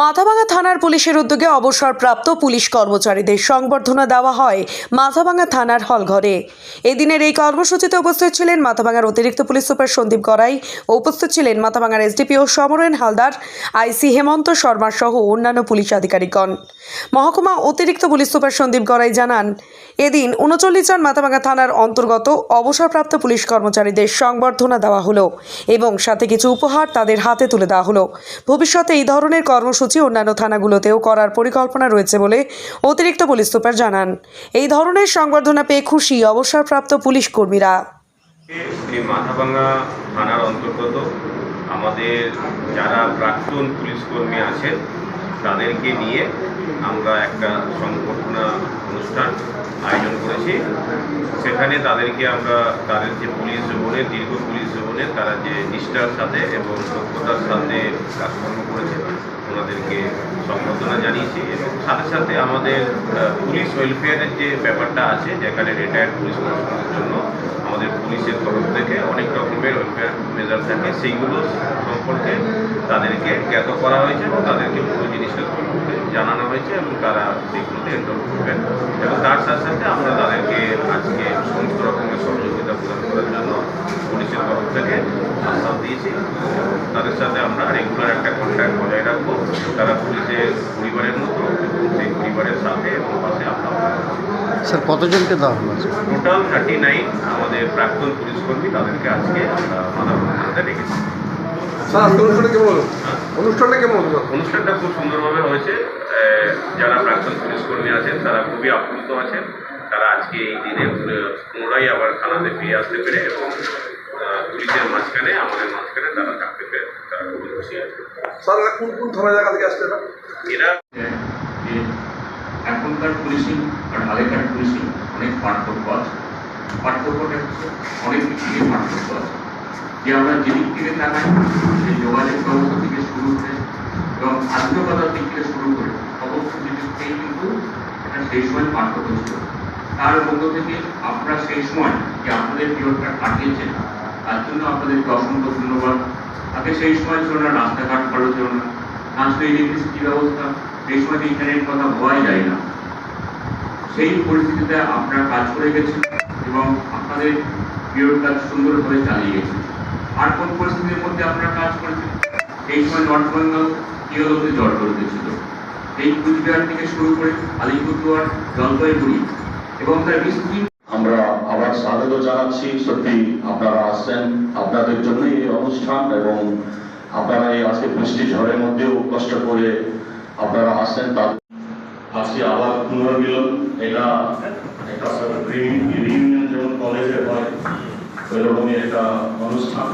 মাথাভাঙা থানার পুলিশের উদ্যোগে অবসরপ্রাপ্ত পুলিশ কর্মচারীদের সংবর্ধনা দেওয়া হয় মাথাভাঙা থানার হলঘরে। এদিনের এই কর্মসূচিতে উপস্থিত ছিলেন মাথাভাঙার অতিরিক্ত পুলিশ সুপার সন্দীপ গড়াই উপস্থিত ছিলেন মাথাভাঙার এসডিপিও সমরেন হালদার, আইসি হেমন্ত শর্মা সহ অন্যান্য পুলিশ আধিকারিকগণ। মহকুমা অতিরিক্ত পুলিশ সুপার সন্দীপ গড়াই জানান, এদিন উনচল্লিশ জন মাথাভাঙা থানার অন্তর্গত অবসরপ্রাপ্ত পুলিশ কর্মচারীদের সংবর্ধনা দেওয়া হলো এবং সাথে কিছু উপহার তাদের হাতে তুলে দেওয়া হলো। ভবিষ্যতে এই ধরনের কর্মসূচি অন্যান্য থানাগুলোতেও করার পরিকল্পনা রয়েছে বলে অতিরিক্ত পুলিশ সুপার জানান। এই ধরনের সংবর্ধনা পেয়ে খুশি অবসরপ্রাপ্ত পুলিশ কর্মীরা। থানার অন্তর্গত আমাদের যারা প্রাক্তন পুলিশ কর্মী আছেন, তাদেরকে নিয়ে আমরা একটা সংবর্ধনা অনুষ্ঠান আয়োজন করেছি। সেখানে তাদেরকে আমরা তাদের যে পুলিশ জীবনে দীর্ঘ পুলিশ জীবনে তারা যে নিষ্ঠার সাথে এবং দক্ষতার সাথে কাজকর্ম করেছে ওনাদেরকে সম্বর্ধনা জানিয়েছি এবং সাথে সাথে আমাদের পুলিশ ওয়েলফেয়ারের যে ব্যাপারটা আছে, যেখানে রিটায়ার্ড পুলিশ জন্য আমাদের পুলিশের তরফ থেকে অনেক রকমের ওয়েলফেয়ার মেজার থাকে, সেইগুলো সম্পর্কে তাদেরকে জ্ঞাত করা হয়েছে এবং তাদেরকে পুরো জিনিসটা সম্পর্কে জানানো হয়েছে এবং তারা সেগুলোতে এনরোল করবেন এবং তার সাথে সাথে আমরা তাদেরকে আজকে সমস্ত রকমের সহযোগিতা প্রদান করার জন্য পুলিশের তরফ থেকে আশ্বাস দিয়েছি। তাদের সাথে আমরা রেগুলার একটা কন্ট্যাক্ট বজায় রাখব। তারা পরিবারের মতো সেই পরিবারের সাথে এবং পাশে আমরা স্যার কতজনকে দেওয়া হলো টোটাল থার্টি নাইন আমাদের প্রাক্তন পুলিশ কর্মী তাদেরকে আজকে আমরা মানববন্ধনে রেখেছি। অনুষ্ঠানটা কেমন হলো? অনুষ্ঠানটা কেমন হলো অনুষ্ঠানটা খুব সুন্দরভাবে হয়েছে। যারা প্রাক্তন পুলিশ কর্মী আছেন তারা খুবই আপ্লুত আছেন। তারা আজকে এই দিনে পুনরায় আবার থানাতে ফিরে আসতে পেরে এবং পুলিশের মাঝখানে আমাদের মাঝখানে তারা থাকতে পেরে তারা খুবই খুশি আছে স্যার কোন কোন থানা জায়গা থেকে আসছে এরা এখনকার পুলিশিং আর আগেকার পুলিশিং অনেক পার্থক্য আছে। পার্থক্যটা হচ্ছে অনেক দিক থেকে পার্থক্য আছে। যে আমরা যেদিক থেকে তাকাই সেই যোগাযোগ ব্যবস্থা থেকে শুরু করে এবং আধুনিকতার দিক থেকে শুরু করে সমস্ত দিক থেকেই কিন্তু এটা সেই সময় পার্থক্য ছিল। তার মধ্য থেকে আপনারা সেই সময় যে আপনাদের পিরিয়ডটা কাটিয়েছেন, তার জন্য আপনাদেরকে অসংখ্য ধন্যবাদ। আগে সেই সময় ছিল না, রাস্তাঘাট ভালো ছিল না। না ইলেকট্রিসিটি ব্যবস্থা সেই সময় ইন্টারনেট কথা বলাই যায় না। সেই পরিস্থিতিতে আপনারা কাজ করে গেছেন এবং আপনাদের পিরিয়ড কাজ সুন্দরভাবে চালিয়ে গেছেন। আর কোন পরিস্থিতির মধ্যে আপনারা কাজ করেছেন? এই সময় নর্থ বেঙ্গল ইয়েলোতে জ্বর চলতেছিল এই কুচবিহার থেকে শুরু করে আলিপুরদুয়ার, জলপাইগুড়ি এবং তার বিস্তৃত আমরা আবার স্বাগত জানাচ্ছি। সত্যি আপনারা আসছেন। আপনাদের জন্যই এই অনুষ্ঠান এবং আপনারা এই আজকে বৃষ্টি ঝড়ের মধ্যেও কষ্ট করে আপনারা আসেন তার আজকে আবার পুনর্মিলন। এটা একটা রিউনিয়ন যেমন কলেজে হয়, ওইরকমই একটা অনুষ্ঠান।